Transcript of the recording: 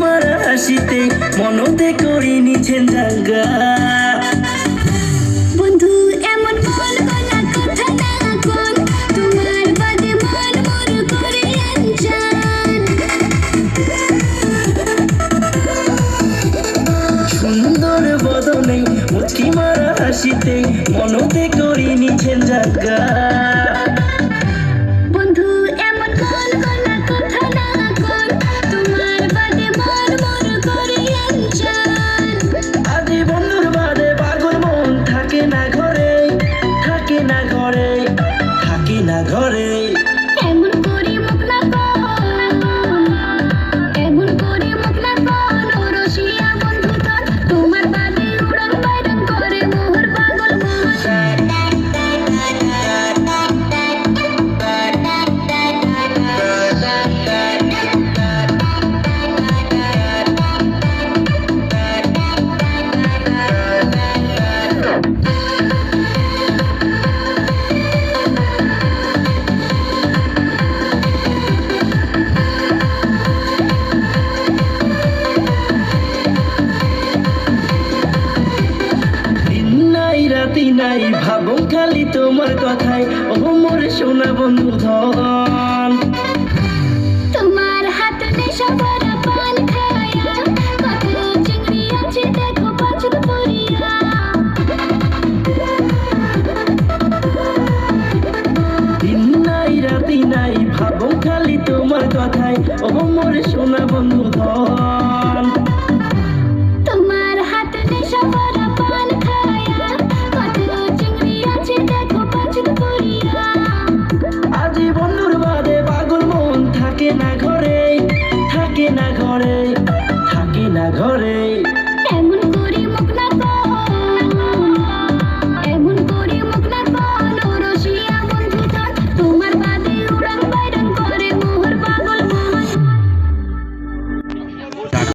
মারা হাসিতে মনতে করি নিছেন জাগা। মন মুচকি মারা হাসিতে মনতে করি নিছেন জাগা। নাই নাই। ভাবো খালি তোমার কথায় ও মোর সোনা বন্ধু ধন। তোমার হাত নেশা ভরা পান খায়া। কত চিংড়ি আছে দেখো পাঁচুর পরিয়া। দিন নাই রাতি নাই ভাবো খালি তোমার কথায় ও মোর সোনা বন্ধু ধন। থাকে না ঘরে থাকে না ঘরে থাকে না ঘরে।